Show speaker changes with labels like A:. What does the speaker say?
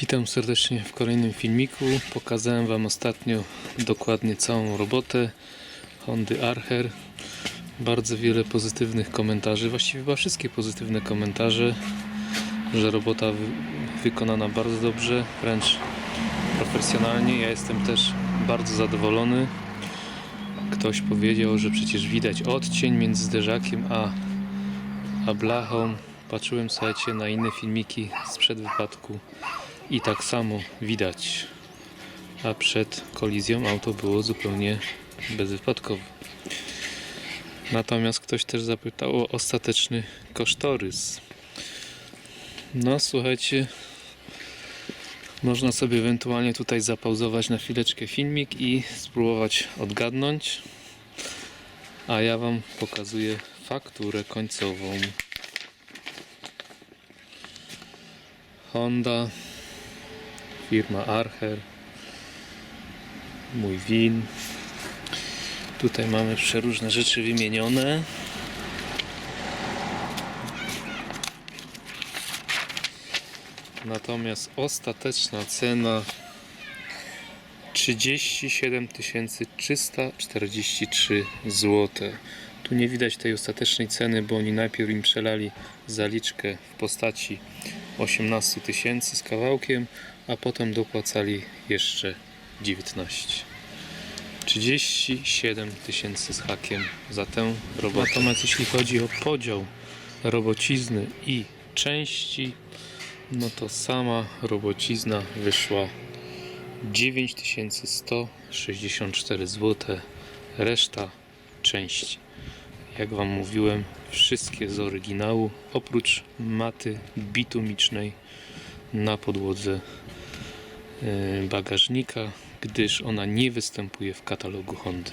A: Witam serdecznie w kolejnym filmiku. Pokazałem Wam ostatnio dokładnie całą robotę Hondy Archer. Bardzo wiele pozytywnych komentarzy, właściwie chyba wszystkie pozytywne komentarze, że robota wy wykonana bardzo dobrze, wręcz profesjonalnie. Ja jestem też bardzo zadowolony. Ktoś powiedział, że przecież widać odcień między zderzakiem a, a blachą. Patrzyłem, słuchajcie, na inne filmiki sprzed wypadku i tak samo widać. A przed kolizją auto było zupełnie bezwypadkowe. Natomiast ktoś też zapytał o ostateczny kosztorys. No słuchajcie, można sobie ewentualnie tutaj zapauzować na chwileczkę filmik i spróbować odgadnąć. A ja Wam pokazuję fakturę końcową. Honda, firma Archer, mój win. Tutaj mamy przeróżne rzeczy wymienione. Natomiast ostateczna cena 37 343 zł. Tu nie widać tej ostatecznej ceny, bo oni najpierw im przelali zaliczkę w postaci 18 tysięcy z kawałkiem, a potem dopłacali jeszcze 19. 37 tysięcy z hakiem za tę robotę. Natomiast jeśli chodzi o podział robocizny i części, no to sama robocizna wyszła 9164 zł. Reszta części. Jak Wam mówiłem, wszystkie z oryginału, oprócz maty bitumicznej na podłodze e, bagażnika, gdyż ona nie występuje w katalogu Hondy.